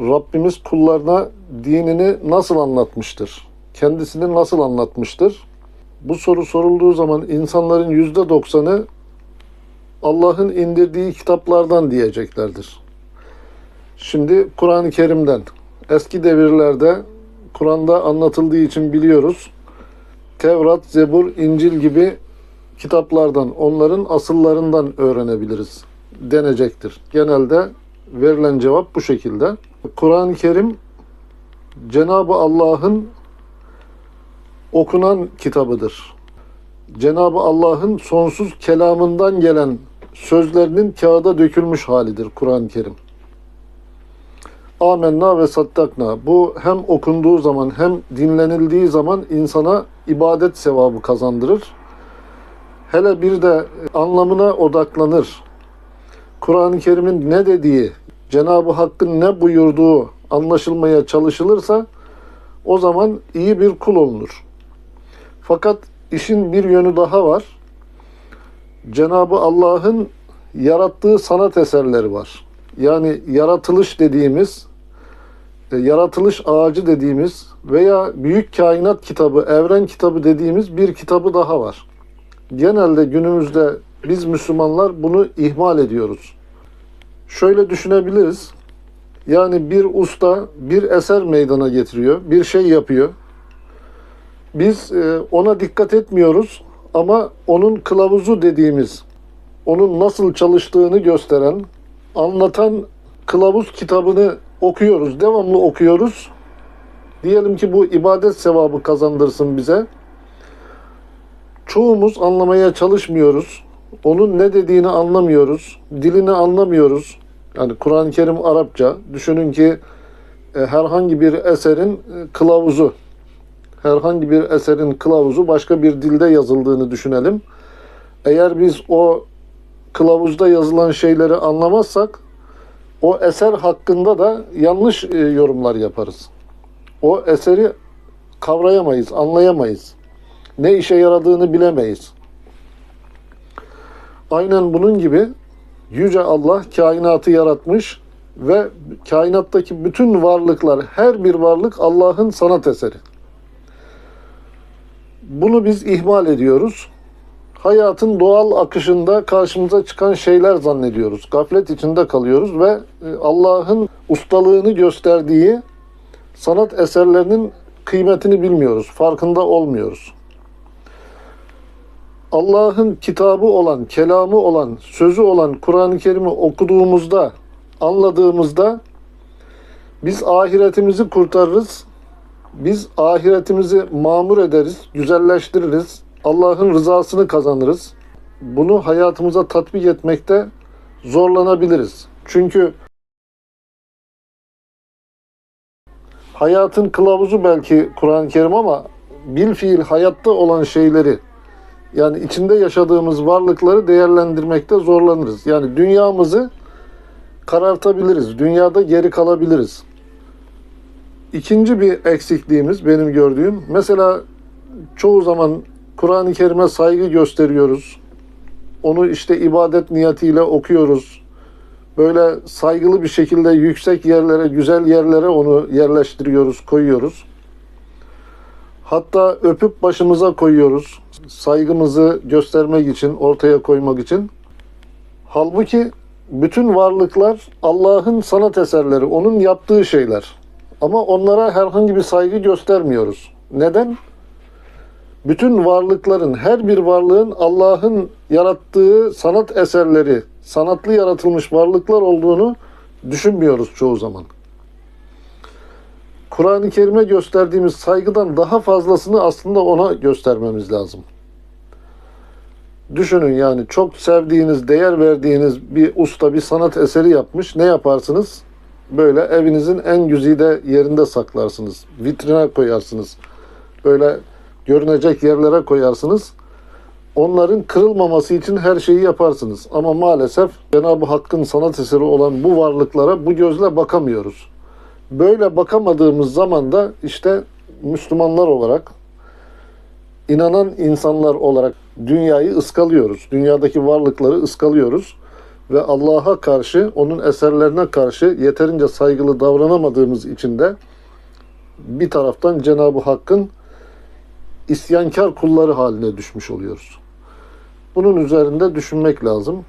Rabbimiz kullarına dinini nasıl anlatmıştır? Kendisini nasıl anlatmıştır? Bu soru sorulduğu zaman insanların yüzde doksanı Allah'ın indirdiği kitaplardan diyeceklerdir. Şimdi Kur'an-ı Kerim'den eski devirlerde Kur'an'da anlatıldığı için biliyoruz. Tevrat, Zebur, İncil gibi kitaplardan, onların asıllarından öğrenebiliriz denecektir. Genelde verilen cevap bu şekilde. Kur'an-ı Kerim Cenab-ı Allah'ın okunan kitabıdır. Cenab-ı Allah'ın sonsuz kelamından gelen sözlerinin kağıda dökülmüş halidir Kur'an-ı Kerim. Amenna ve sattakna. Bu hem okunduğu zaman hem dinlenildiği zaman insana ibadet sevabı kazandırır. Hele bir de anlamına odaklanır. Kur'an-ı Kerim'in ne dediği, Cenab-ı Hakk'ın ne buyurduğu anlaşılmaya çalışılırsa o zaman iyi bir kul olunur. Fakat işin bir yönü daha var. Cenab-ı Allah'ın yarattığı sanat eserleri var. Yani yaratılış dediğimiz, e, yaratılış ağacı dediğimiz veya büyük kainat kitabı, evren kitabı dediğimiz bir kitabı daha var. Genelde günümüzde biz Müslümanlar bunu ihmal ediyoruz. Şöyle düşünebiliriz. Yani bir usta bir eser meydana getiriyor, bir şey yapıyor. Biz e, ona dikkat etmiyoruz ama onun kılavuzu dediğimiz, onun nasıl çalıştığını gösteren, anlatan kılavuz kitabını okuyoruz, devamlı okuyoruz. Diyelim ki bu ibadet sevabı kazandırsın bize. Çoğumuz anlamaya çalışmıyoruz. Onun ne dediğini anlamıyoruz. Dilini anlamıyoruz. Yani Kur'an-ı Kerim Arapça. Düşünün ki e, herhangi bir eserin e, kılavuzu, herhangi bir eserin kılavuzu başka bir dilde yazıldığını düşünelim. Eğer biz o kılavuzda yazılan şeyleri anlamazsak o eser hakkında da yanlış e, yorumlar yaparız. O eseri kavrayamayız, anlayamayız. Ne işe yaradığını bilemeyiz. Aynen bunun gibi Yüce Allah kainatı yaratmış ve kainattaki bütün varlıklar, her bir varlık Allah'ın sanat eseri. Bunu biz ihmal ediyoruz. Hayatın doğal akışında karşımıza çıkan şeyler zannediyoruz. Gaflet içinde kalıyoruz ve e, Allah'ın ustalığını gösterdiği sanat eserlerinin kıymetini bilmiyoruz, farkında olmuyoruz. Allah'ın kitabı olan, kelamı olan, sözü olan Kur'an-ı Kerim'i okuduğumuzda, anladığımızda biz ahiretimizi kurtarırız. Biz ahiretimizi mamur ederiz, güzelleştiririz. Allah'ın rızasını kazanırız. Bunu hayatımıza tatbik etmekte zorlanabiliriz. Çünkü hayatın kılavuzu belki Kur'an-ı Kerim ama bil fiil hayatta olan şeyleri yani içinde yaşadığımız varlıkları değerlendirmekte zorlanırız. Yani dünyamızı karartabiliriz. Dünyada geri kalabiliriz. İkinci bir eksikliğimiz benim gördüğüm mesela çoğu zaman Kur'an-ı Kerim'e saygı gösteriyoruz. Onu işte ibadet niyetiyle okuyoruz. Böyle saygılı bir şekilde yüksek yerlere, güzel yerlere onu yerleştiriyoruz, koyuyoruz. Hatta öpüp başımıza koyuyoruz. Saygımızı göstermek için, ortaya koymak için. Halbuki bütün varlıklar Allah'ın sanat eserleri, onun yaptığı şeyler. Ama onlara herhangi bir saygı göstermiyoruz. Neden? Bütün varlıkların, her bir varlığın Allah'ın yarattığı sanat eserleri, sanatlı yaratılmış varlıklar olduğunu düşünmüyoruz çoğu zaman. Kur'an-ı Kerim'e gösterdiğimiz saygıdan daha fazlasını aslında ona göstermemiz lazım. Düşünün yani çok sevdiğiniz, değer verdiğiniz bir usta bir sanat eseri yapmış. Ne yaparsınız? Böyle evinizin en güzide yerinde saklarsınız. Vitrine koyarsınız. Böyle görünecek yerlere koyarsınız. Onların kırılmaması için her şeyi yaparsınız. Ama maalesef Cenab-ı Hakk'ın sanat eseri olan bu varlıklara bu gözle bakamıyoruz. Böyle bakamadığımız zaman da işte Müslümanlar olarak, inanan insanlar olarak dünyayı ıskalıyoruz. Dünyadaki varlıkları ıskalıyoruz. ve Allah'a karşı, onun eserlerine karşı yeterince saygılı davranamadığımız için de bir taraftan Cenab-ı Hakk'ın isyankar kulları haline düşmüş oluyoruz. Bunun üzerinde düşünmek lazım.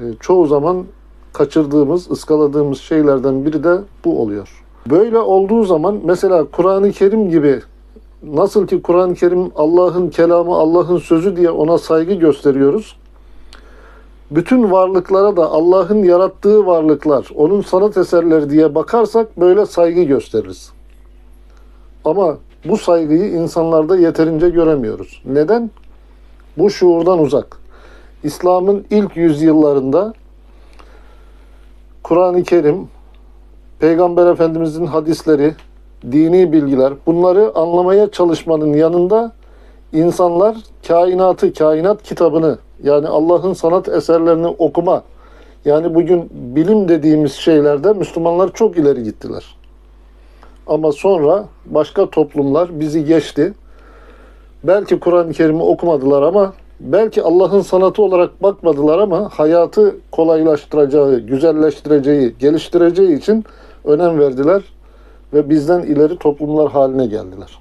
E, çoğu zaman kaçırdığımız, ıskaladığımız şeylerden biri de bu oluyor. Böyle olduğu zaman mesela Kur'an-ı Kerim gibi nasıl ki Kur'an-ı Kerim Allah'ın kelamı, Allah'ın sözü diye ona saygı gösteriyoruz. Bütün varlıklara da Allah'ın yarattığı varlıklar, onun sanat eserleri diye bakarsak böyle saygı gösteririz. Ama bu saygıyı insanlarda yeterince göremiyoruz. Neden? Bu şuurdan uzak. İslam'ın ilk yüzyıllarında Kur'an-ı Kerim, Peygamber Efendimizin hadisleri, dini bilgiler bunları anlamaya çalışmanın yanında insanlar kainatı, kainat kitabını yani Allah'ın sanat eserlerini okuma yani bugün bilim dediğimiz şeylerde Müslümanlar çok ileri gittiler. Ama sonra başka toplumlar bizi geçti. Belki Kur'an-ı Kerim'i okumadılar ama belki Allah'ın sanatı olarak bakmadılar ama hayatı kolaylaştıracağı, güzelleştireceği, geliştireceği için önem verdiler ve bizden ileri toplumlar haline geldiler.